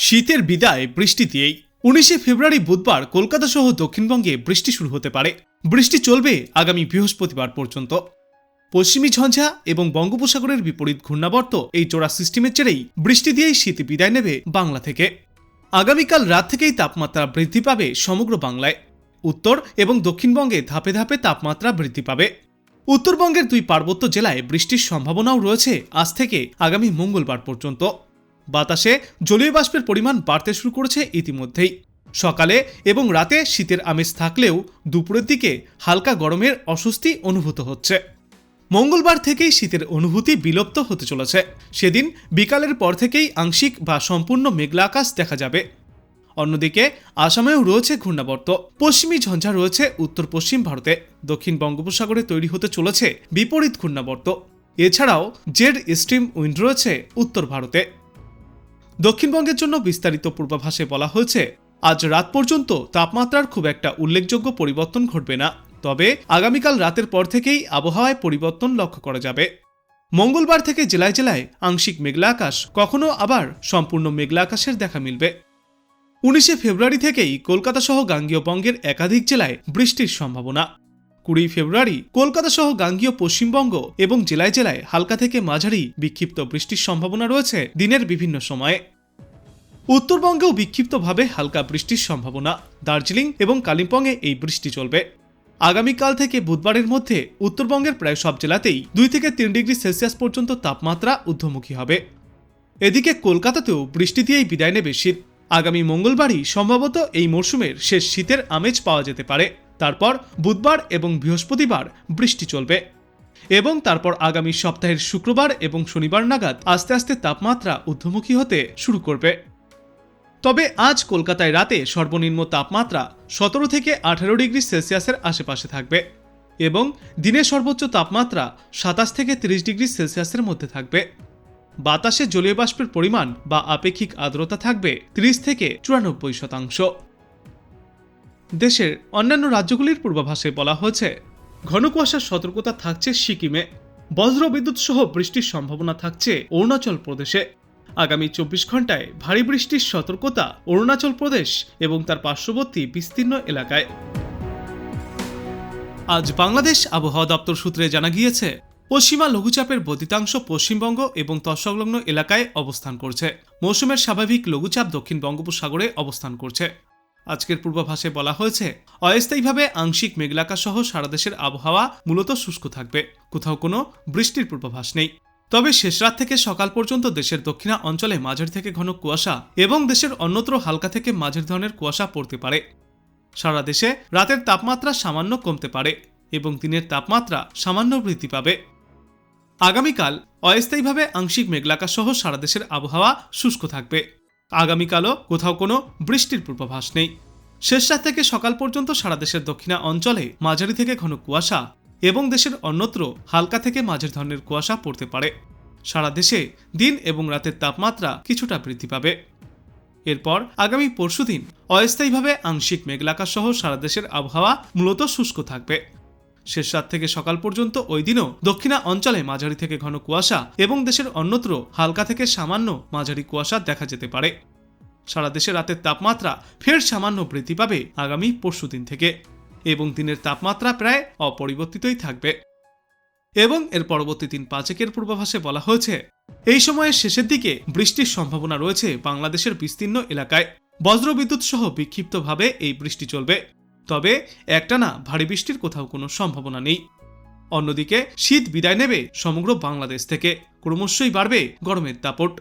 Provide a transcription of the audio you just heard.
শীতের বিদায়, বৃষ্টি দিয়েই। উনিশে ফেব্রুয়ারি বুধবার কলকাতা সহ দক্ষিণবঙ্গে বৃষ্টি শুরু হতে পারে। বৃষ্টি চলবে আগামী বৃহস্পতিবার পর্যন্ত। পশ্চিমী ঝঞ্ঝা এবং বঙ্গোপসাগরের বিপরীত ঘূর্ণাবর্ত এই জোড়া সিস্টেমের জেরেই বৃষ্টি দিয়েই শীত বিদায় নেবে বাংলা থেকে। আগামীকাল রাত থেকেই তাপমাত্রা বৃদ্ধি পাবে সমগ্র বাংলায়। উত্তর এবং দক্ষিণবঙ্গে ধাপে ধাপে তাপমাত্রা বৃদ্ধি পাবে। উত্তরবঙ্গের দুই পার্বত্য জেলায় বৃষ্টির সম্ভাবনাও রয়েছে আজ থেকে আগামী মঙ্গলবার পর্যন্ত। বাতাসে জলীয় বাষ্পের পরিমাণ বাড়তে শুরু করেছে ইতিমধ্যেই। সকালে এবং রাতে শীতের আমেজ থাকলেও দুপুরের দিকে হালকা গরমের অস্বস্তি অনুভূত হচ্ছে। মঙ্গলবার থেকেই শীতের অনুভূতি বিলুপ্ত হতে চলেছে। সেদিন বিকালের পর থেকেই আংশিক বা সম্পূর্ণ মেঘলা আকাশ দেখা যাবে। অন্যদিকে আসামেও রয়েছে ঘূর্ণাবর্ত। পশ্চিমী ঝঞ্ঝা রয়েছে উত্তর পশ্চিম ভারতে। দক্ষিণ বঙ্গোপসাগরে তৈরি হতে চলেছে বিপরীত ঘূর্ণাবর্ত। এছাড়াও জেড স্ট্রিম উইন্ড রয়েছে উত্তর ভারতে। দক্ষিণবঙ্গের জন্য বিস্তারিত পূর্বাভাসে বলা হয়েছে, আজ রাত পর্যন্ত তাপমাত্রার খুব একটা উল্লেখযোগ্য পরিবর্তন ঘটবে না। তবে আগামীকাল রাতের পর থেকেই আবহাওয়ায় পরিবর্তন লক্ষ্য করা যাবে। মঙ্গলবার থেকে জেলায় জেলায় আংশিক মেঘলা আকাশ, কখনো আবার সম্পূর্ণ মেঘলা আকাশের দেখা মিলবে। উনিশে ফেব্রুয়ারি থেকেই কলকাতা সহ গাঙ্গীয় বঙ্গের একাধিক জেলায় বৃষ্টির সম্ভাবনা। কুড়ি ফেব্রুয়ারি কলকাতা সহ গাঙ্গীয় পশ্চিমবঙ্গ এবং জেলায় জেলায় হালকা থেকে মাঝারি বিক্ষিপ্ত বৃষ্টির সম্ভাবনা রয়েছে দিনের বিভিন্ন সময়ে। উত্তরবঙ্গেও বিক্ষিপ্তভাবে হালকা বৃষ্টির সম্ভাবনা। দার্জিলিং এবং কালিম্পংয়ে এই বৃষ্টি চলবে। আগামীকাল থেকে বুধবারের মধ্যে উত্তরবঙ্গের প্রায় সব জেলাতেই দুই থেকে তিন ডিগ্রি সেলসিয়াস পর্যন্ত তাপমাত্রা ঊর্ধ্বমুখী হবে। এদিকে কলকাতাতেও বৃষ্টি দিয়েই বিদায় নেবে শীত। আগামী মঙ্গলবারই সম্ভবত এই মরশুমের শেষ শীতের আমেজ পাওয়া যেতে পারে। তারপর বুধবার এবং বৃহস্পতিবার বৃষ্টি চলবে। এবং তারপর আগামী সপ্তাহের শুক্রবার এবং শনিবার নাগাদ আস্তে আস্তে তাপমাত্রা ঊর্ধ্বমুখী হতে শুরু করবে। তবে আজ কলকাতায় রাতে সর্বনিম্ন তাপমাত্রা সতেরো থেকে আঠারো ডিগ্রি সেলসিয়াসের আশেপাশে থাকবে এবং দিনের সর্বোচ্চ তাপমাত্রা সাতাশ থেকে তিরিশ ডিগ্রি সেলসিয়াসের মধ্যে থাকবে। বাতাসে জলীয় বাষ্পের পরিমাণ বা আপেক্ষিক আর্দ্রতা থাকবে তিরিশ থেকে চুরানব্বই শতাংশ। দেশের অন্যান্য রাজ্যগুলির পূর্বাভাসে বলা হয়েছে, ঘন কুয়াশার সতর্কতা থাকছে সিকিমে, বজ্র বিদ্যুৎ সহ বৃষ্টির সম্ভাবনা থাকছে অরুণাচল প্রদেশে। আগামী চব্বিশ ঘন্টায় ভারী বৃষ্টির সতর্কতা অরুণাচল প্রদেশ এবং তার পার্শ্ববর্তী বিস্তীর্ণ এলাকায়। আজ বাংলাদেশ আবহাওয়া দপ্তর সূত্রে জানা গিয়েছে, পশ্চিমা লঘুচাপের বর্ধিতাংশ পশ্চিমবঙ্গ এবং তৎসংলগ্ন এলাকায় অবস্থান করছে। মৌসুমের স্বাভাবিক লঘুচাপ দক্ষিণ বঙ্গোপসাগরে অবস্থান করছে। আজকের পূর্বাভাসে বলা হয়েছে, অস্থায়ীভাবে আংশিক মেঘলাকা সহ সারা দেশের আবহাওয়া মূলত শুষ্ক থাকবে। কোথাও কোনো বৃষ্টির পূর্বাভাস নেই। তবে শেষ রাত থেকে সকাল পর্যন্ত দেশের দক্ষিণা অঞ্চলে মাঝারি থেকে ঘন কুয়াশা এবং দেশের অন্যত্র হালকা থেকে মাঝের ধরনের কুয়াশা পড়তে পারে। সারা দেশে রাতের তাপমাত্রা সামান্য কমতে পারে এবং দিনের তাপমাত্রা সামান্য বৃদ্ধি পাবে। আগামীকাল অস্থায়ীভাবে আংশিক মেঘলাকা সহ সারা দেশের আবহাওয়া শুষ্ক থাকবে। আগামীকালও কোথাও কোনো বৃষ্টির পূর্বাভাস নেই। শেষ রাত থেকে সকাল পর্যন্ত সারা দেশের দক্ষিণা অঞ্চলে মাঝারি থেকে ঘন কুয়াশা এবং দেশের অন্যত্র হালকা থেকে মাঝের ধরনের কুয়াশা পড়তে পারে। সারা দেশে দিন এবং রাতের তাপমাত্রা কিছুটা বৃদ্ধি পাবে। এরপর আগামী পরশুদিন অস্থায়ীভাবে আংশিক মেঘলাকা সহ সারা দেশের আবহাওয়া মূলত শুষ্ক থাকবে। শেষ রাত থেকে সকাল পর্যন্ত ওই দিনও দক্ষিণা অঞ্চলে মাঝারি থেকে ঘন কুয়াশা এবং দেশের অন্যত্র হালকা থেকে সামান্য মাঝারি কুয়াশা দেখা যেতে পারে। সারা দেশে রাতের তাপমাত্রা ফের সামান্য বৃদ্ধি পাবে আগামী পরশুদিন থেকে এবং দিনের তাপমাত্রা প্রায় অপরিবর্তিতই থাকবে। এবং এর পরবর্তী দিন পাঁচেকের পূর্বাভাসে বলা হয়েছে, এই সময়ের শেষের দিকে বৃষ্টির সম্ভাবনা রয়েছে বাংলাদেশের বিস্তীর্ণ এলাকায়। বজ্রবিদ্যুৎ সহ বিক্ষিপ্তভাবে এই বৃষ্টি চলবে। তবে একটানা ভারী বৃষ্টির কোথাও কোনো সম্ভাবনা নেই। অন্যদিকে শীত বিদায় নেবে সমগ্র বাংলাদেশ থেকে। ক্রমশই বাড়বে গরমের দাপট।